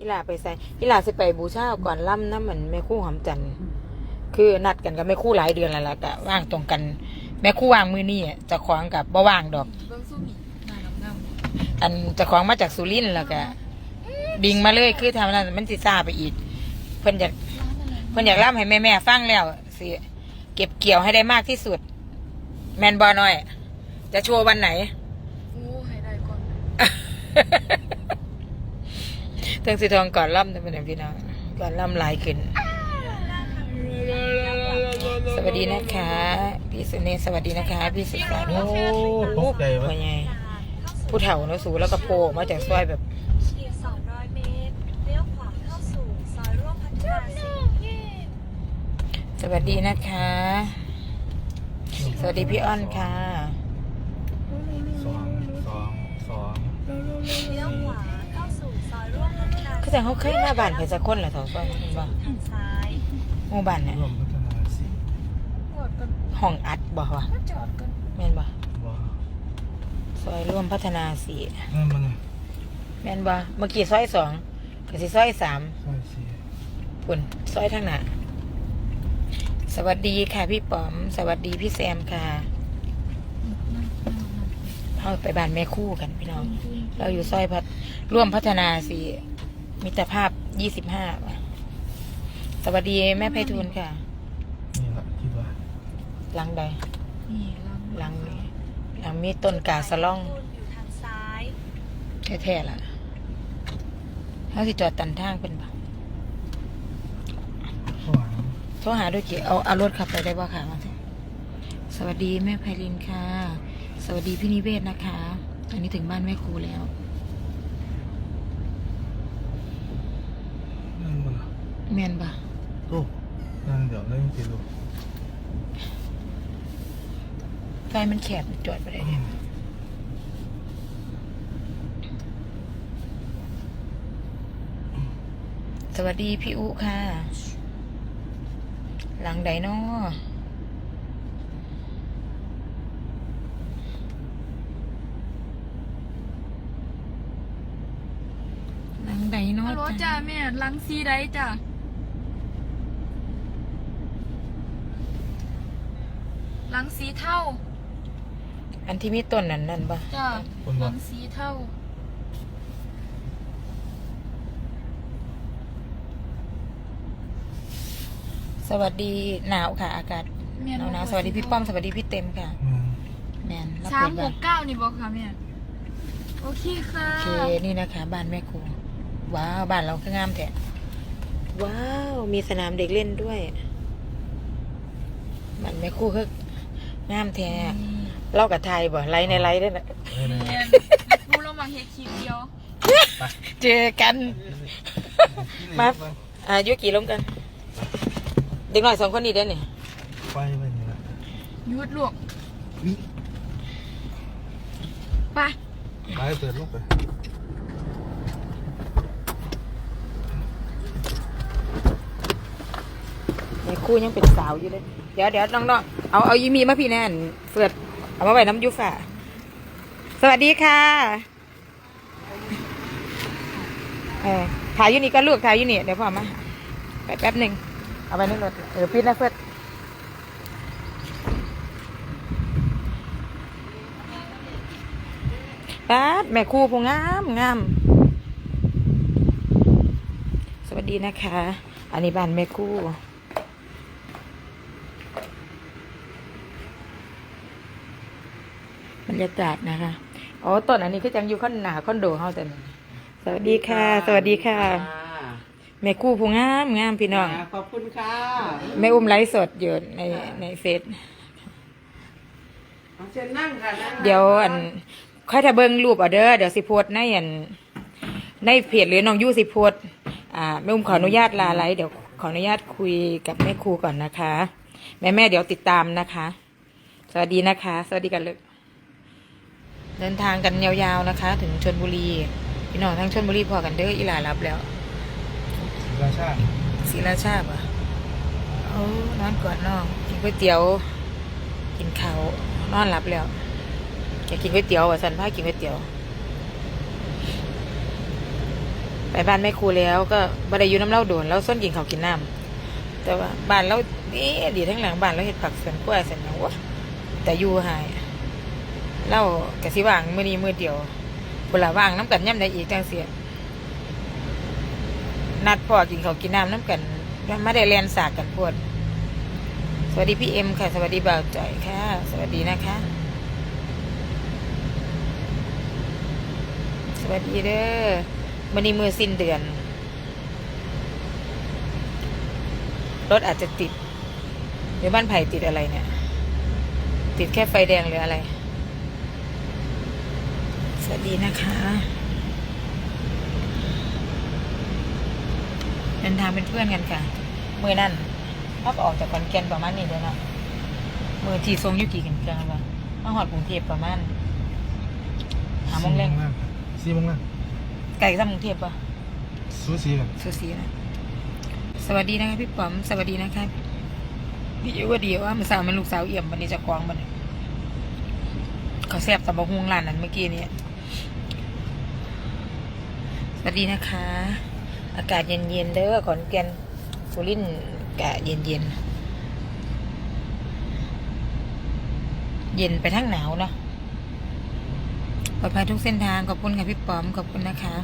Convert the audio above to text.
อีหลาไปใส่อีหลาสิไปบูชาก่อนล่ำน้ำเหมือนแม่คู่หอมจันทร์คือนัดกันกับแม่คู่หลายเดือนแล้วล่ะกะว่างตรงกัน แม่คู่ว่างมือนี่จะคว้าของกับบ่ว่างดอก อันจะคว้าของมาจากสุรินทร์แล้วก็บิงมาเลยคือทำนั้นมันสิซาไปอีก เพิ่นอยากเพิ่นอยากล่ำให้แม่แม่ฟังแล้วสิเก็บเกี่ยวให้ได้มากที่สุด แมนบอน้อย จะโชว์วันไหนอู้ให้ได้ก่อน ทิงสีทองก่อนล่ำนะเป็นพี่น้องก่อนล่ำลายขึ้น สวัสดีนะคะ พี่สุเนศสวัสดีนะคะ พี่สุสานโอ้ตกใจพ่วะอใหญ่ผู้เฒ่าเนอะสูแล้วก็โผล่ออกมาจากซอยแบบอีก200เมตรเลี้ยวขวาเข้าสู่ซอยร่วมพัฒนาสี่สวัสดีนะคะ สวัสดีพี่อ้อนค่ะ พัฒนาก็แต่เขาเคยมาบ้านเพชรคนเหรอเถาซอยเห็นบ่ทางซ้ายหมู่บ้านเนี่ยร่วมพัฒนาสี่กดกันห้องอัดบ่วะก็จอดกันแม่นบ่ว้าซอยร่วมพัฒนาสี่นั่นมันน่ะแม่นบ่เมื่อกี้ซอยสองก็สิซอยสามใช่สิปุ่นซอยทางหน้าสวัสดีค่ะพี่ป๋อม สวัสดีพี่แซมค่ะเข้าไปบ้านแม่คู่กันพี่น้อง เราอยู่ซอยพัดร่วมพัฒนาสี มิตรภาพยี่สิบห้าสวัสดีแม่ไพฑูรย์ค่ะ นี่ละคิดว่าหลังใด นี่ร้านหลังนี้หลังมีต้นกาสะล่องตูนอยู่ทางซ้ายแท้ๆล่ะเขาสิจอดตันทางเป็นบ่ข้อหาโทรหาด้วยกี่เอาเอารถขับไปได้บ่ค่ะมาสิสวัสดีแม่ไพลินค่ะ สวัสดีพี่นิเวศนะคะตอนนี้ถึงบ้านแม่ครูแล้ว นั่นมันน่ะ แม่นบ่โอ้นั่นเดี๋ยวนั่นติดลูกไฟมันแคบจอดไปได้เนี่ยสวัสดีพี่อุค่ะ หลังใดน้อหลังใดน้อฮัลโหลจ้าแม่ลังซีได้จ้า ลังสีเท่า อันที่มีต้นนั่นนั่นปะจ้าลังสีเท่า สวัสดีหนาวค่ะ อากาศแม่หนาวหนาวสวัสดีพี่ป้อมสวัสดีพี่เต็มค่ะ อืมแมนรับสามเปิดบ้านหกเก้านี่บอกค่ะแม่โอเคค่ะ โอเคนี่นะคะ บ้านแม่ครูว้าวบ้านเราก็งามแท้ว้าว มีสนามเด็กเล่นด้วยบ้านแม่ครูคือ งามแท้เล่ากับไทยบ่ไลฟ์ในไลฟ์ได้นะได้เลยแม่กูเรามาเฮ็ดคลิปเดียวเจอกันมาอ่ายุกี่ล้มกัน เด็กหน่อยสองคนนี้ได้อเนี่ยไปไปนี่ละหยุดลูกวิไปไปเปิดลูกไปแม่ครูยังเป็นสาวอยู่เลย เดี๋ยวเดี๋ยวน้องๆเอาเอายีมีมาพี่แนนเฟือดเอามาไว้น้ำยูฟ่าสวัสดีค่ะเออถ่ายยูนี่ก็ลูกถ่ายยูนี่เดี๋ยวพ่อมาไปแป๊บหนึ่งเอาไปในรถเออปิดนะเฟือดป๊าแม่ครูผู้งามงามสวัสดีนะคะ อันนี้บ้านแม่ค บรรยากาศนะคะอ๋อต้นอันนี้คือจังอยู่ข้างหน้าคอนโดเฮาแต่นี่สวัสดีค่ะ สวัสดีค่ะ แม่ครู่ผู้งามงามพี่น้อง ขอบคุณค่ะแม่อุ้มไลฟ์สดอยู่ในในเฟซเอาเชิญนั่งค่ะนั่งเดี๋ยวอันค่อยถ้าเบิ่งรูปเอาเด้อเดี๋ยวสิโพสต์ในอันในเพจหรือน้องยู่สิโพสต์อ่าแม่อุ้มขออนุญาตลาไลฟ์เดี๋ยวขออนุญาตคุยกับแม่ครูก่อนนะคะ แม่แม่ๆเดี๋ยวติดตามนะคะ สวัสดีนะคะ สวัสดีกันเลย เดินทางกันยาวๆนะคะ ถึงชนบุรีพี่น้องทั้งชนบุรีพอกันเด้ออีหลารับแล้วราชาศรีราชาป่ะโอ้นอนก่อนน้องกินก๋วยเตี๋ยว กินข้าวนอนหลับแล้วอยากกินก๋วยเตี๋ยวว่ะสันพากินก๋วยเตี๋ยว ไปบ้านแม่ครูแล้วก็บไดอยูน้ำเล่าโดนแล้วส้นกินเขาวกินน้ำแต่ว่าบ้านเราดีดีทั้งหลังบ้านเราเห็ดผักสวนกล้วยสวนหยังวะแต่อยู่หาย เล่ากะสิว่างมือนี้มือเดียวเวลาว่างน้ำกันย่ำได้อีกจังเสียนัดพ่อกินเขาวกินน้ำน้ำกันไม่ได้เรียนสากกันพวด สวัสดีพี่เอ็มค่ะ สวัสดีบ่าวจ่อยค่ะ สวัสดีนะคะ สวัสดีเด้อวันนี้มือสิ้นเดือน รถอาจจะติด เดี๋ยวบ้านไผ่ติดอะไรเนี่ย ติดแค่ไฟแดงหรืออะไร วัสดีนะคะ เดินทางเป็นเพื่อนกันค่ะ มือนั่นพักออกจากขอนแก่นประมาณนี้เลยเนาะมือที่ทรงอยุกี่กันกลางวะมาหอดกรุงเทพประมาณหาโมงแรงสี่โมงแรงไก่ซ้ำกรุงเทพปะสูสีกันสุสีนะสวัสดีนะคะพี่ป๋อมสวัสดีนะคะพี่ว่าดีว่ามันสาวมันลูกสาวเอี่ยมวันนี้จะคว้างมันยเขาแซบตะบะฮวงร้านนั้นเมื่อกี้นี้ สวัสดีนะคะ อากาศเย็นๆเด้อขอนแก่นสุรินทร์อากาศเย็นๆเย็นไปทั้งหนาวเนาะปลอดภัยทุกเส้นทางขอบคุณค่ะพี่ป๋อมขอบคุณนะคะ